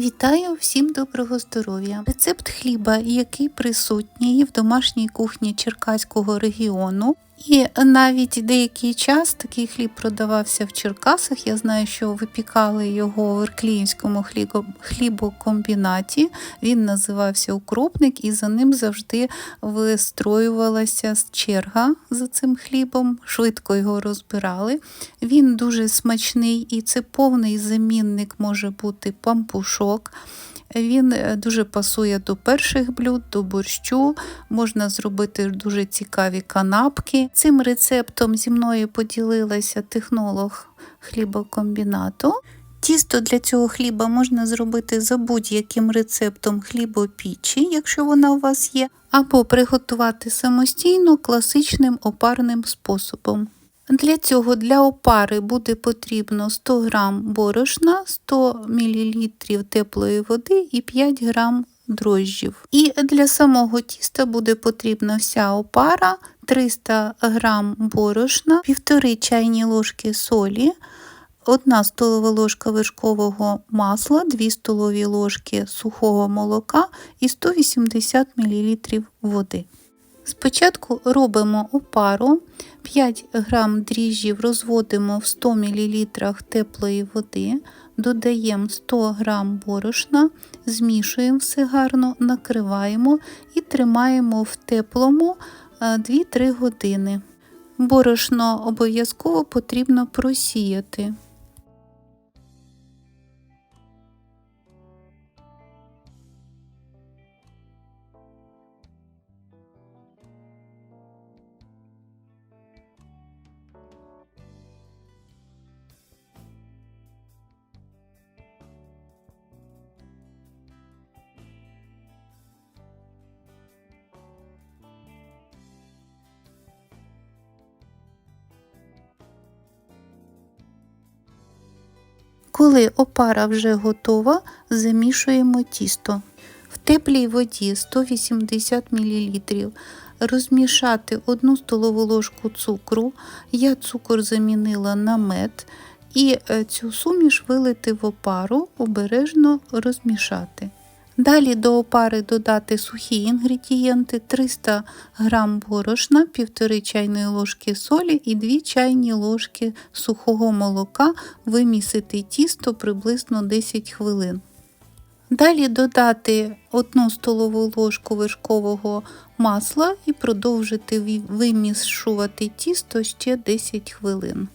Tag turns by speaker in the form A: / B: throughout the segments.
A: Вітаю всім доброго здоров'я! Рецепт хліба, який присутній в домашній кухні Черкаського регіону. І навіть деякий час такий хліб продавався в Черкасах. Я знаю, що випікали його в Іркліївському хлібо- хлібокомбінаті. Він називався Укропник, і за ним завжди вистроювалася черга за цим хлібом. Швидко його розбирали. Він дуже смачний і це повний замінник може бути пампушок. Він е, дуже пасує до перших блюд, до борщу. Можна зробити дуже цікаві канапки. Цим рецептом зі мною поділилася технолог хлібокомбінату. Тісто для цього хліба можна зробити за будь-яким рецептом хлібопічі, якщо вона у вас є, або приготувати самостійно класичним опарним способом. Для цього для опари буде потрібно 100 г борошна, 100 мл теплої води і 5 г дрожжів. І для самого тіста буде потрібна вся опара, 300 г борошна, 1,5 чайні ложки солі, 1 столова ложка вершкового масла, 2 столові ложки сухого молока і 180 мл води. Спочатку робимо опару, 5 грам дріжджів розводимо в 100 мл теплої води, додаємо 100 грам борошна, змішуємо все гарно, накриваємо і тримаємо в теплому е, 2-3 години. Борошно обов'язково потрібно просіяти. Коли опара вже готова, замішуємо тісто. В теплій воді 180 мл. Розмішати 1 столову ложку цукру. Я цукор замінила на мед. І е, цю суміш вилити в опару, обережно розмішати. Далі до опари додати сухі інгредієнти 300 г борошна, 1,5 чайної ложки солі і 2 чайні ложки сухого молока, вимісити тісто приблизно 10 хвилин. Далі додати 1 столову ложку вершкового масла і продовжити вимішувати тісто ще 10 хвилин.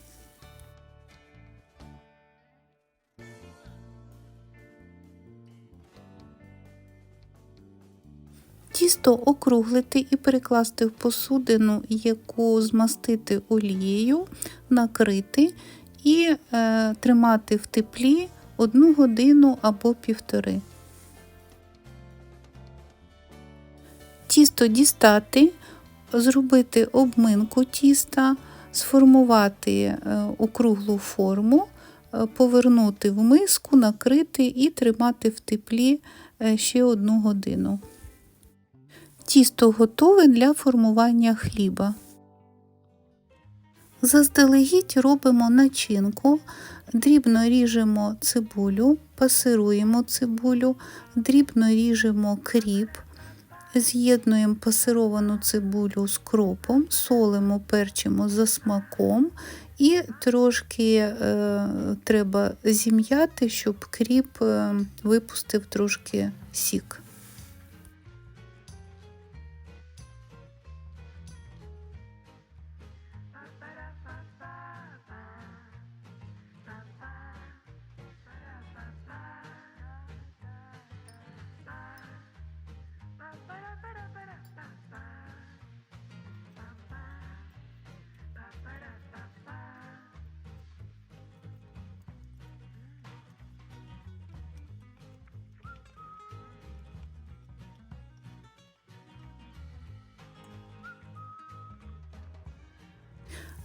A: Тісто округлити і перекласти в посудину, яку змастити олією, накрити і е, тримати в теплі одну годину або півтори. Тісто дістати, зробити обминку тіста, сформувати е, округлу форму, е, повернути в миску, накрити і тримати в теплі е, ще одну годину. Тісто готове для формування хліба. Заздалегідь робимо начинку, дрібно ріжемо цибулю, пасируємо цибулю, дрібно ріжемо кріп, з'єднуємо пасировану цибулю з кропом, солимо, перчимо за смаком і трошки е, треба зім'яти, щоб кріп е, випустив трошки сік.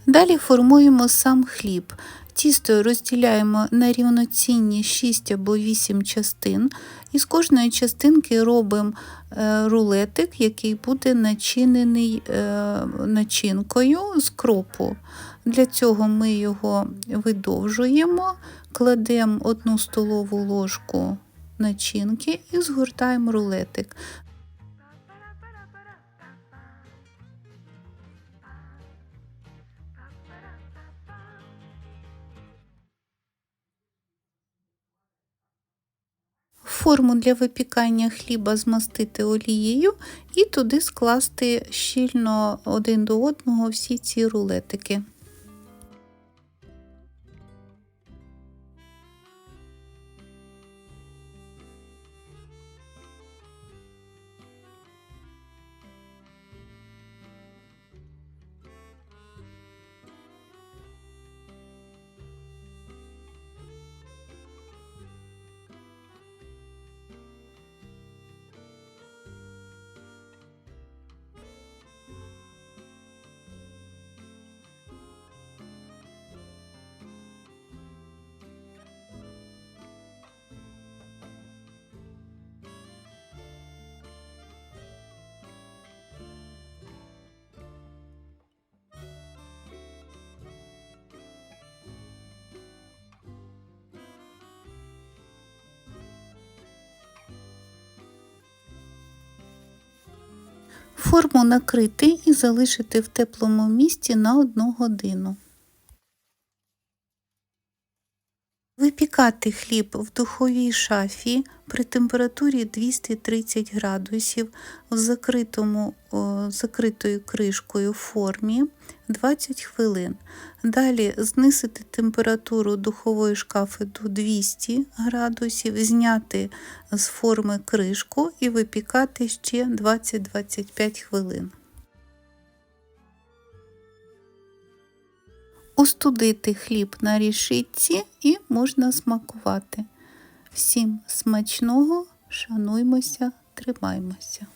A: Далі формуємо сам хліб. Тісто розділяємо на рівноцінні 6 або 8 частин, і з кожної частинки робимо е, рулетик, який буде начинений е, начинкою з кропу. Для цього ми його видовжуємо, кладемо 1 столову ложку начинки і згортаємо рулетик. Форму для випікання хліба змастити олією і туди скласти щільно один до одного всі ці рулетики. Форму накрити і залишити в теплому місці на 1 годину. Випікати хліб в духовій шафі при температурі 230 градусів в закритому, о, закритою кришкою формі 20 хвилин. Далі знизити температуру духової шкафи до 200 градусів, зняти з форми кришку і випікати ще 20-25 хвилин. Остудити хліб на рішитці і можна смакувати. Всім смачного, шануймося, тримаймося.